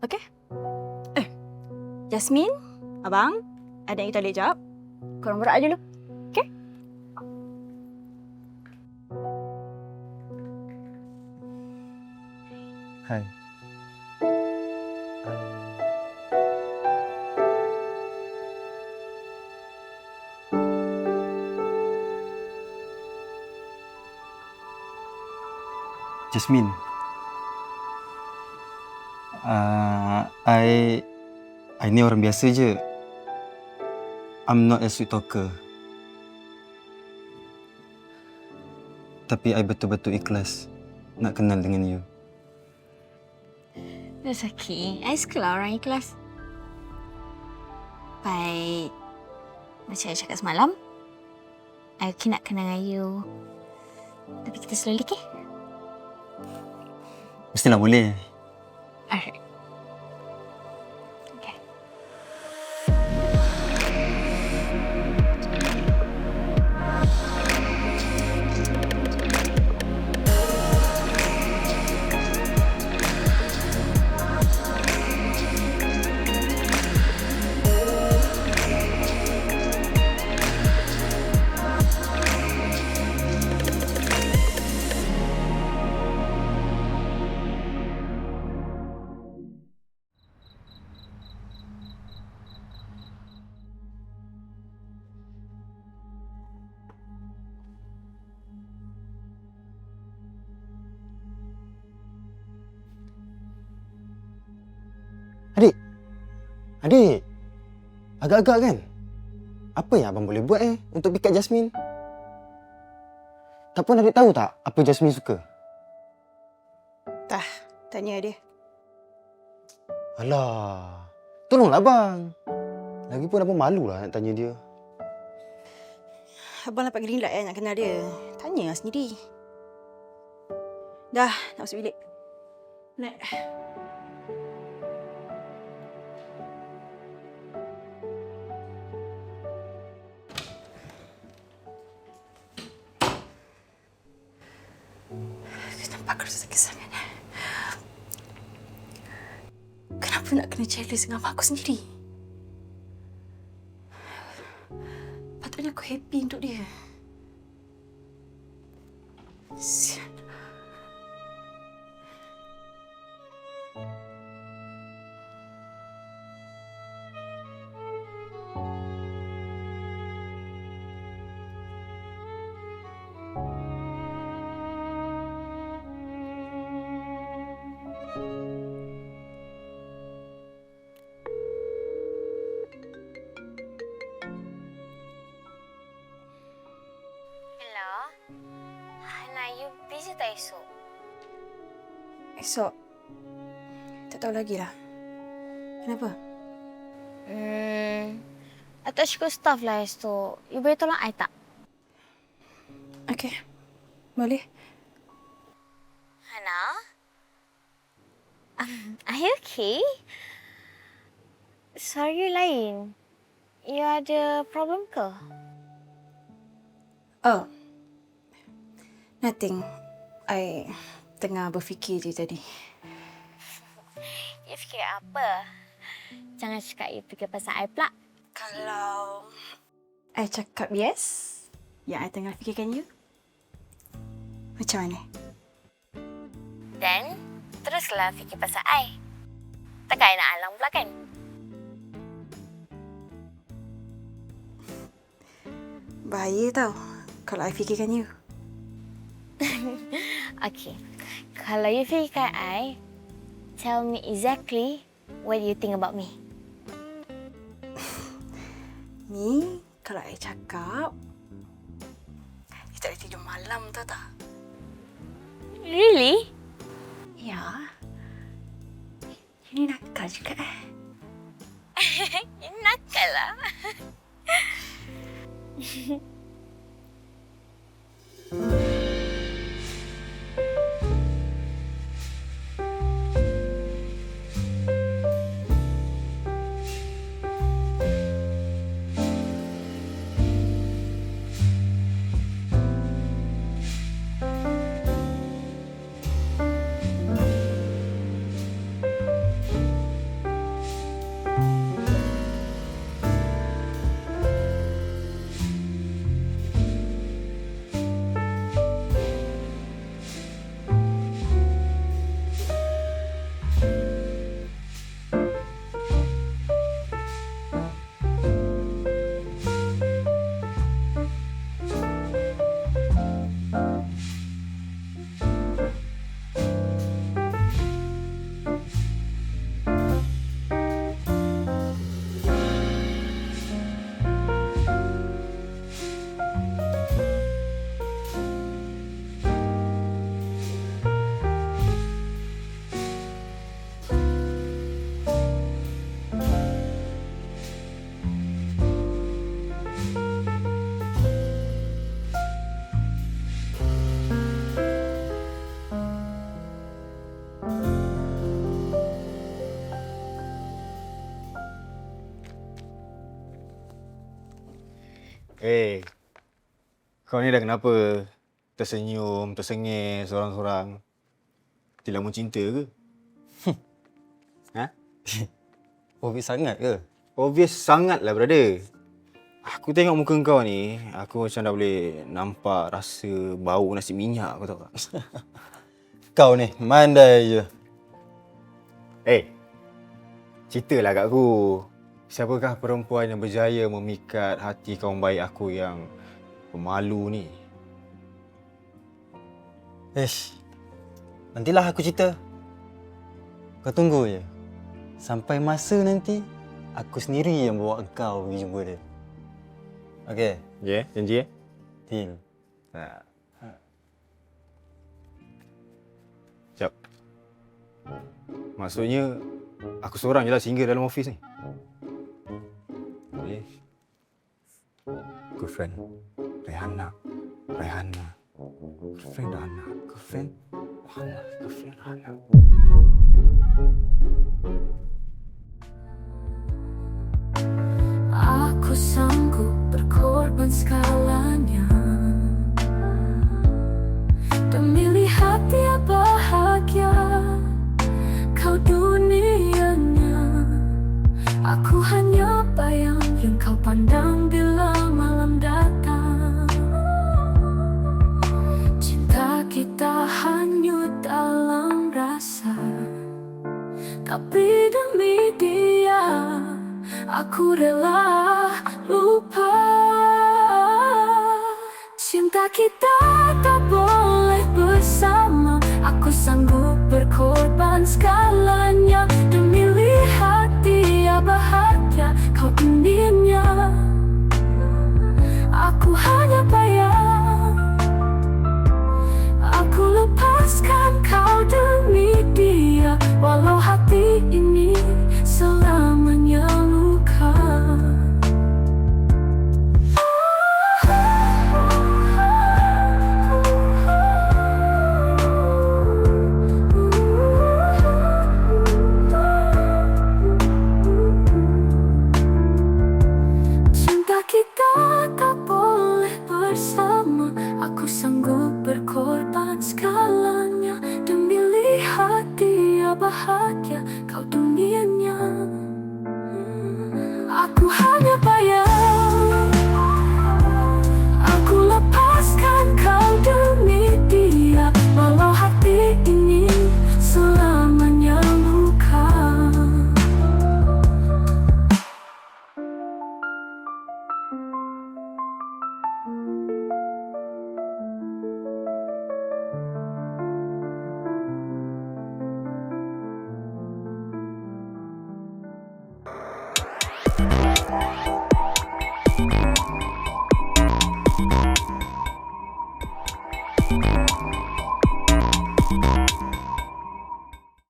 Okay. Eh, Jasmine, abang, ada yang kita boleh jawab? Korang berak dulu. Okay? Hai. Jasmine. Uh, I I ni orang biasa je. I'm not a sweet talker. Tapi I betul-betul ikhlas nak kenal dengan you. That's okay. I suka lah orang ikhlas. Baik. Macam saya cakap semalam, I okay nak kenal dengan you. Tapi kita slowly, okay? Mestilah boleh. Alright. Adik. Agak-agak kan? Apa yang abang boleh buat eh untuk pikat Jasmine? Tak pun adik tahu tak apa Jasmine suka? Tah, tanya dia. Alah. Tolonglah abang. Lagipun abang malu lah nak tanya dia. Abang dapat green light eh, nak kenal dia. Tanya lah sendiri. Dah, nak masuk bilik. Nak. Rasa sakit sangat? Kenapa nak kena jealous dengan mak aku sendiri? Patutnya aku happy untuk dia. Esok? Esok. Tak tahu lagi lah. Kenapa? Hmm. I tak staff lah esok. You boleh tolong I tak? Okey. Boleh? Hana? Um, are you okay? Suara you lain. You ada problem ke? Oh. Nothing. I tengah berfikir je tadi. You fikir apa? Jangan cakap you fikir pasal I pula. Kalau I cakap yes, yang I tengah fikirkan you, macam mana? Then, teruslah fikir pasal I. Takkan I nak alang pula kan? Bahaya tau kalau I fikirkan you. Okay. Kalau you fikirkan I, tell me exactly what you think about me. Ni, kalau I cakap, you tak boleh tidur malam tau tak? Really? Ya. You ni nakal juga eh. You nakal lah. Eh, kau ni dah kenapa? Tersenyum, tersengih seorang-seorang. Tidak mau cinta ke? ha? Obvious sangat ke? Obvious sangat lah, brother. Aku tengok muka kau ni, aku macam dah boleh nampak rasa bau nasi minyak, kau tahu tak? Kau ni, mandai je. Eh, ceritalah kat aku. Siapakah perempuan yang berjaya memikat hati kaum baik aku yang pemalu ni? Ish, nantilah aku cerita. Kau tunggu je. Sampai masa nanti, aku sendiri yang bawa kau pergi jumpa dia. Okay, Ya, yeah, janji eh? deal. Ha. Sekejap. Maksudnya, aku seorang je lah singgah dalam office ni. Good friend. Rihanna. Rihanna. Good friend Reyhanna Good friend. Good friend Aku sangat Tapi demi dia Aku rela lupa. Cinta kita tak boleh bersama. Aku sanggup berkorban segalanya sanggup